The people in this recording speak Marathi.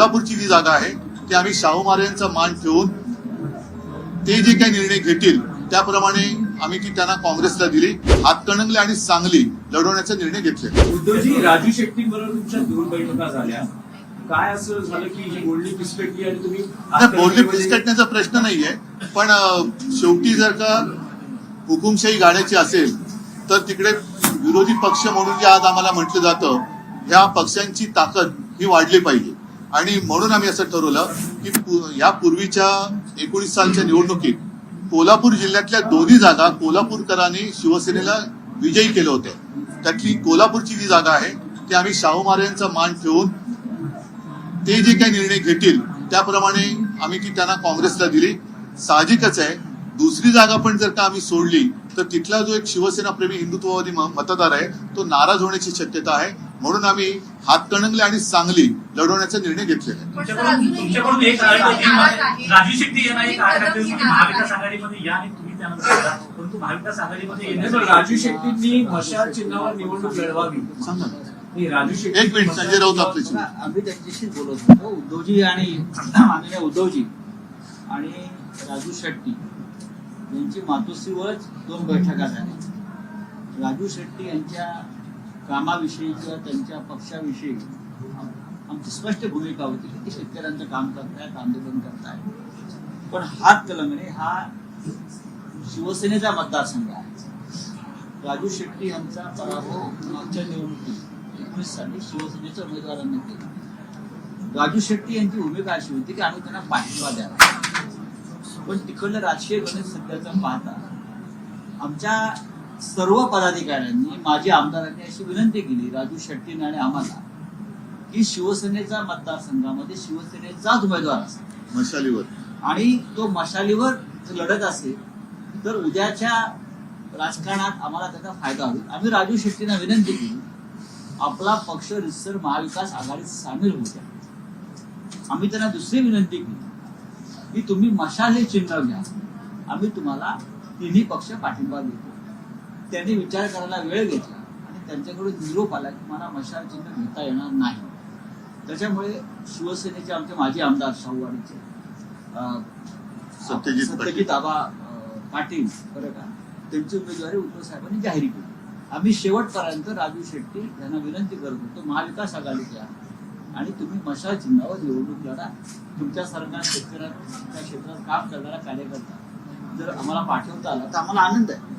कोल्हापूरची जी जागा आहे ती आम्ही शाहू महाराजांचा मान ठेवून ते जे काही निर्णय घेतील त्याप्रमाणे आम्ही ती त्यांना काँग्रेसला दिली. हातकणंगले आणि सांगली लढवण्याचा निर्णय घेतले. उद्धवजी राजू शेट्टी बरोबर तुमच्या दोन बैठका झाल्या. काय असं झालं की बोलणी पिसपेटली आणि तुम्ही नाही, बोलणी फिसकटण्याचा प्रश्न नाहीये पण शेवटी जर का हुकुमशाही गाड्याची असेल तर तिकडे विरोधी पक्ष म्हणून जे आज आम्हाला म्हटलं जातं ह्या पक्षांची ताकद ही वाढली पाहिजे. आणि म्हणून आम्ही असं ठरवलं की या पूर्वीच्या एकोणीस सालच्या निवडणुकीत कोल्हापूर जिल्ह्यातल्या दोन्ही जागा कोल्हापूरकरांनी शिवसेनेला विजयी केलं होतं. त्यातली कोल्हापूरची जी जागा आहे ती आम्ही शाहू महाराजांचा मान ठेवून ते जे काही निर्णय घेतील त्याप्रमाणे आम्ही ती त्यांना काँग्रेसला दिली. साहजिकच आहे. दुसरी जागा पण जर का आम्ही सोडली तर तिथला जो एक शिवसेना प्रेमी हिंदुत्ववादी म- मतदार आहे तो नाराज होण्याची शक्यता आहे. म्हणून आम्ही हातकणंगले आणि सांगली लढवण्याचा निर्णय घेतलेला आहे. राजू शेट्टी यांना एक आठ घातली होती की महाविकास आघाडीमध्ये या आणि तुम्ही त्यानंतर जा. परंतु महाविकास आघाडीमध्ये नाही, पण येण्यासाठी राजू शेट्टींनी मशाल चिन्हावर निवडणूक लढवावी. सांगा. ना. नाही, राजू शेट्टी एक मिनिट संजय राऊत आपल्याशी बघा, आम्ही त्यांच्याशीच बोलत होतो. उद्धवजी आणि माननीय उद्धवजी आणि राजू शेट्टी यांची मातोश्रीवरच दोन बैठका झाल्या. राजू शेट्टी यांच्या कामाविषयी किंवा त्यांच्या पक्षाविषयी आमची स्पष्ट भूमिका होती की ते शेतकऱ्यांचं काम करतायत आंदोलन करतायत पण हात कलंगणे हा शिवसेनेचा मतदारसंघ आहे. राजू शेट्टी यांचा पराभव मागच्या निवडणुकीत एकोणीस साली शिवसेनेच्या उमेदवारांनी केला. राजू शेट्टी यांची भूमिका अशी होती की आम्ही त्यांना पाठिंबा द्यावा. पण तिकडलं राजकीय गणित सध्याचं पाहता आमच्या सर्व पदाधिकाऱ्यांनी माजी आमदारांनी अशी विनंती केली राजू शेट्टीने आणि आम्हाला की शिवसेनेचा मतदारसंघामध्ये शिवसेनेचाच उमेदवार असेल. मशालीवर. आणि तो मशालीवर लढत असेल तर उद्याच्या राजकारणात आम्हाला त्याचा फायदा होईल. आम्ही राजू शेट्टींना विनंती केली आपला पक्ष रिसर महाविकास आघाडीत सामील होत्या आम्ही त्यांना दुसरी विनंती केली की तुम्ही मशाल चिन्ह घ्या. आम्ही तुम्हाला तिन्ही पक्ष पाठिंबा देतो. त्यांनी विचार करायला वेळ घेतला आणि त्यांच्याकडून निरोप आला की मला मशाल चिन्ह घेता येणार नाही. त्याच्यामुळे शिवसेनेचे आमचे माजी आमदार शाहूवाडीचे सत्यजित आबा पाटील बरं का त्यांची उमेदवारी उद्धव साहेबांनी जाहीर केली. आम्ही शेवटपर्यंत राजू शेट्टी यांना विनंती करत होतो महाविकास आघाडीत या आणि तुम्ही मशाल चिन्हावर निवडणूक लढा. तुमच्यासारखा शेतकऱ्यात त्या क्षेत्रात काम करणारा कार्यकर्ता. जर आम्हाला पाठवता आला तर आम्हाला आनंद आहे.